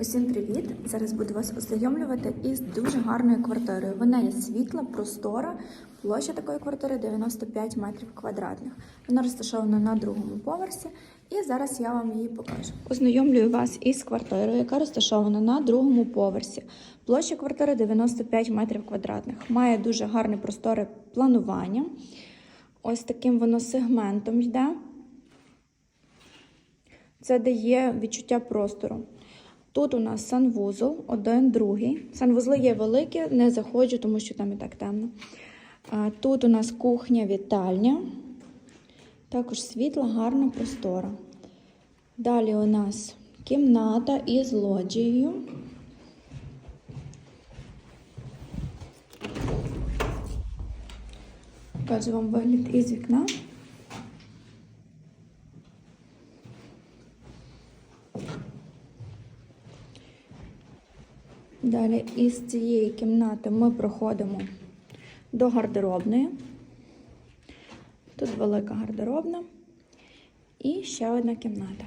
Усім привіт! Зараз буду вас ознайомлювати із дуже гарною квартирою. Вона є світла, простора. Площа такої квартири 95 метрів квадратних. Вона розташована на другому поверсі, і зараз я вам її покажу. Ознайомлюю вас із квартирою, яка розташована на другому поверсі. Площа квартири 95 метрів квадратних. Має дуже гарне просторе планування. Ось таким воно сегментом йде. Це дає відчуття простору. Тут у нас санвузол, один, другий. Санвузли є великі, не заходжу, тому що там і так темно. Тут у нас кухня, вітальня. Також світла, гарна простора. Далі у нас кімната із лоджією. Покажу вам вигляд із вікна. Далі із цієї кімнати ми проходимо до гардеробної. Тут велика гардеробна і ще одна кімната.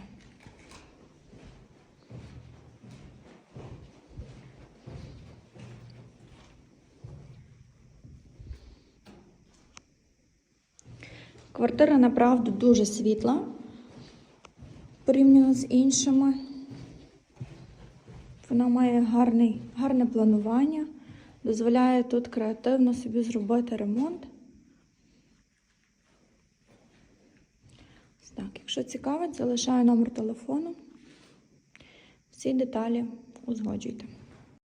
Квартира направду дуже світла порівняно з іншими. Вона має гарний, гарне планування, дозволяє тут креативно собі зробити ремонт. Так, якщо цікавить, залишаю номер телефону. Всі деталі узгоджуйте.